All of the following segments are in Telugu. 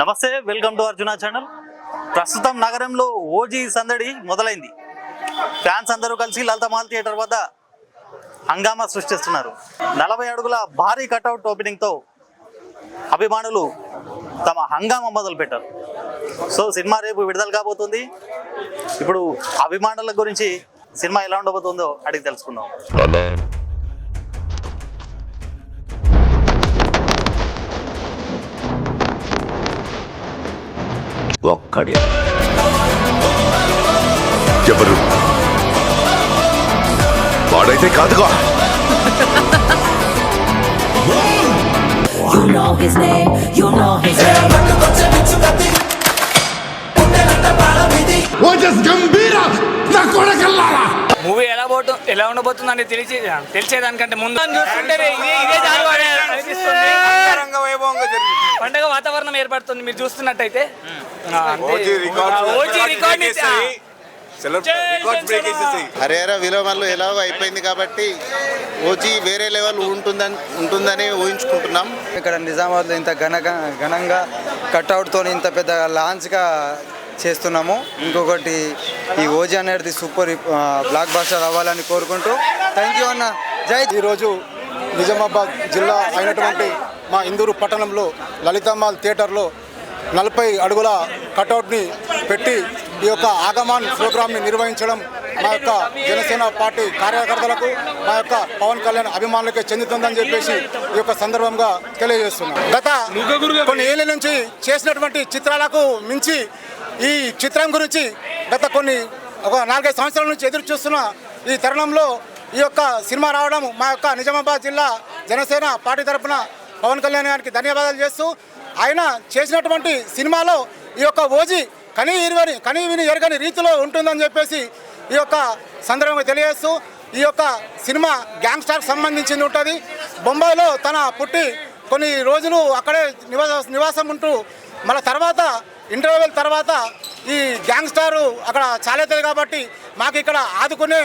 నమస్తే వెల్కమ్ టు అర్జున ఛానల్. ప్రస్తుతం నగరంలో ఓజీ సందడి మొదలైంది. ఫ్యాన్స్ అందరూ కలిసి లలితమాల్ థియేటర్ వద్ద హంగామా సృష్టిస్తున్నారు. నలభై అడుగుల భారీ కటౌట్ ఓపెనింగ్తో అభిమానులు తమ హంగామా మొదలుపెట్టారు. సో సినిమా రేపు విడుదల కాబోతుంది. ఇప్పుడు అభిమానుల గురించి సినిమా ఎలా ఉండబోతుందో అడిగి తెలుసుకుందాం. ఒక్కడే. ఎవరు? వాడైతే కాదుగా. You know his name, you know his name. Ojas గంభీర నా కొడకల్లారా? మూవీ ఎలా పోతు ఎలా ఉండబోతుందని తెలిసి తెలిసేదానికంటే ముందు చూస్తుంటే ఇదే ఇదే ఏర్పడుతుంది మీరు చూస్తున్నట్టయితే. హరేరా విలోమాలు ఎలాగో అయిపోయింది కాబట్టి ఓజీ వేరే లెవెల్ ఉంటుందని ఉంటుందని ఊహించుకుంటున్నాం. ఇక్కడ నిజామాబాద్లో ఇంత ఘన ఘనంగా కట్అవుట్తో ఇంత పెద్ద లాంచ్గా చేస్తున్నాము. ఇంకొకటి ఈ ఓజీ అనేది సూపర్ బ్లాక్ బాస్టర్ అవ్వాలని కోరుకుంటూ. థ్యాంక్ యూ అన్న. జై ఈరోజు నిజామాబాద్ జిల్లా అయినటువంటి మా ఇందూరు పట్టణంలో లలితమ్మాల్ థియేటర్లో నలభై అడుగుల కటౌట్ని పెట్టి ఈ యొక్క ఆగమాన్ ప్రోగ్రామ్ని నిర్వహించడం మా యొక్క జనసేన పార్టీ కార్యకర్తలకు మా యొక్క పవన్ కళ్యాణ్ అభిమానులకే చెందుతుందని చెప్పేసి ఈ యొక్క సందర్భంగా తెలియజేస్తున్నాం. గత కొన్ని ఏళ్ళ నుంచి చేసినటువంటి చిత్రాలకు మించి ఈ చిత్రం గురించి గత కొన్ని ఒక నాలుగైదు సంవత్సరాల నుంచి ఎదురు చూస్తున్న ఈ తరుణంలో ఈ యొక్క సినిమా రావడం మా యొక్క నిజామాబాద్ జిల్లా జనసేన పార్టీ తరఫున పవన్ కళ్యాణ్ గారికి ధన్యవాదాలు చేస్తూ ఆయన చేసినటువంటి సినిమాలో ఈ యొక్క ఓజీ కనీ ఇరువని కనీ విని ఎరగని రీతిలో ఉంటుందని చెప్పేసి ఈ యొక్క సందర్భంగా తెలియజేస్తూ ఈ యొక్క సినిమా గ్యాంగ్స్టార్కి సంబంధించింది ఉంటుంది. బొంబాయిలో తన పుట్టి కొన్ని రోజులు అక్కడే నివాస నివాసం ఉంటూ మళ్ళీ తర్వాత ఇంటర్వెల్ తర్వాత ఈ గ్యాంగ్స్టారు అక్కడ చాలవుతుంది కాబట్టి మాకు ఇక్కడ ఆదుకునే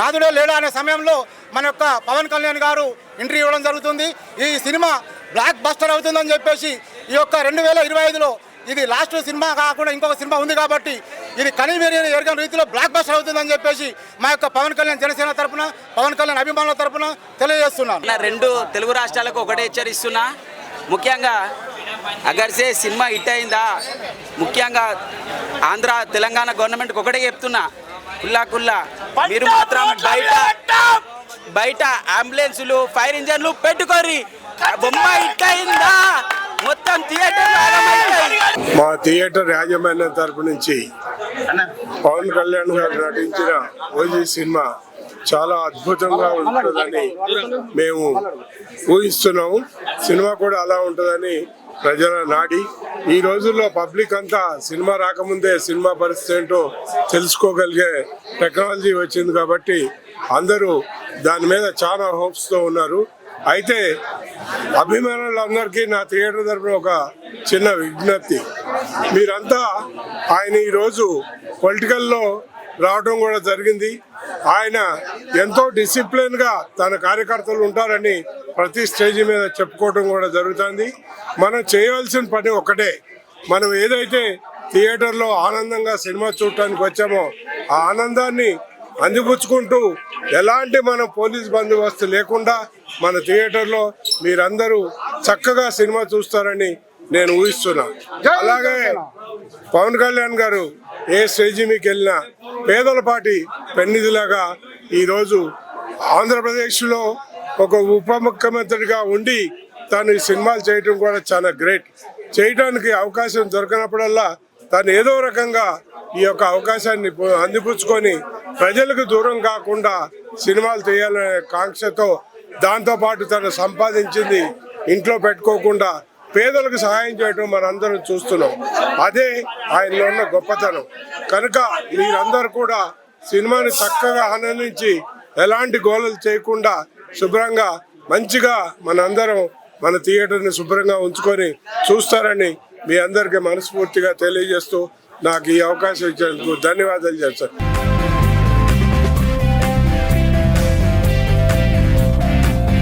నాదుడే లేడా అనే సమయంలో మన యొక్క పవన్ కళ్యాణ్ గారు ఎంట్రీ ఇవ్వడం జరుగుతుంది. ఈ సినిమా బ్లాక్ బస్టర్ అవుతుందని చెప్పేసి ఈ యొక్క రెండు వేల ఇరవై ఐదులో ఇది లాస్ట్ సినిమా కాకుండా ఇంకొక సినిమా ఉంది కాబట్టి ఇది కనీవేరి ఎరగని రీతిలో బ్లాక్ బస్టర్ అవుతుందని చెప్పేసి మా యొక్క పవన్ కళ్యాణ్ జనసేన తరపున పవన్ కళ్యాణ్ అభిమానుల తరపున తెలియజేస్తున్నాను. రెండు తెలుగు రాష్ట్రాలకు ఒకటే హెచ్చరిస్తున్నా. ముఖ్యంగా అగర్సే సినిమా హిట్ అయిందా? ముఖ్యంగా ఆంధ్ర తెలంగాణ గవర్నమెంట్కి ఒకటే చెప్తున్నా. కుల్లా కుల్లా. మీరు మాత్రం బయట బయట అంబులెన్సులు ఫైర్ ఇంజన్లు పెట్టుకోరి బొమ్మ హిట్ అయిందా మొత్తం థియేటర్ మా థియేటర్ యాజమాన్యం తరపు నుంచి పవన్ కళ్యాణ్ గారు నటించిన ఓజీ సినిమా చాలా అద్భుతంగా ఉంటుందని మేము ఊహిస్తున్నాము. సినిమా కూడా అలా ఉంటుందని ప్రజల నాడి. ఈ రోజుల్లో పబ్లిక్ అంతా సినిమా రాకముందే సినిమా పరిస్థితి ఏంటో తెలుసుకోగలిగే టెక్నాలజీ వచ్చింది కాబట్టి అందరూ దాని మీద చాలా హోప్స్తో ఉన్నారు. అయితే అభిమానులందరికీ నా థియేటర్ తరపున ఒక చిన్న విజ్ఞప్తి. మీరంతా ఆయన ఈరోజు పొలిటికల్లో రావడం కూడా జరిగింది. ఆయన ఎంతో డిసిప్లిన్గా తన కార్యకర్తలు ఉంటారని ప్రతి స్టేజ్ మీద చెప్పుకోవడం కూడా జరుగుతుంది. మనం చేయవలసిన పని ఒకటే మనం ఏదైతే థియేటర్లో ఆనందంగా సినిమా చూడటానికి వచ్చామో ఆ ఆనందాన్ని అందిపుచ్చుకుంటూ ఎలాంటి మనం పోలీస్ బందోబస్తు లేకుండా మన థియేటర్లో మీరందరూ చక్కగా సినిమా చూస్తారని నేను ఊహిస్తున్నా. అలాగే పవన్ కళ్యాణ్ గారు ఏ స్టేజీ మీకు వెళ్ళినా పేదల పాటి పెన్నిధిలాగా ఈరోజు ఆంధ్రప్రదేశ్లో ఒక ఉప ముఖ్యమంత్రిగా ఉండి తను ఈ సినిమాలు చేయటం కూడా చాలా గ్రేట్. చేయడానికి అవకాశం దొరకనప్పుడల్లా తను ఏదో రకంగా ఈ యొక్క అవకాశాన్ని అందిపుచ్చుకొని ప్రజలకు దూరం కాకుండా సినిమాలు తీయాలనే కాంక్షతో దాంతోపాటు తను సంపాదించింది ఇంట్లో పెట్టుకోకుండా పేదలకు సహాయం చేయడం మనందరం చూస్తున్నాం. అదే ఆయనలో ఉన్న గొప్పతనం. కనుక మీరందరూ కూడా సినిమాని చక్కగా ఆనందించి ఎలాంటి గోలలు చేయకుండా శుభ్రంగా మంచిగా మనందరం మన థియేటర్ని శుభ్రంగా ఉంచుకొని చూస్తారని మీ అందరికీ మనస్ఫూర్తిగా తెలియజేస్తూ నాకు ఈ అవకాశం ఇచ్చినందుకు ధన్యవాదాలు చేస్తాను.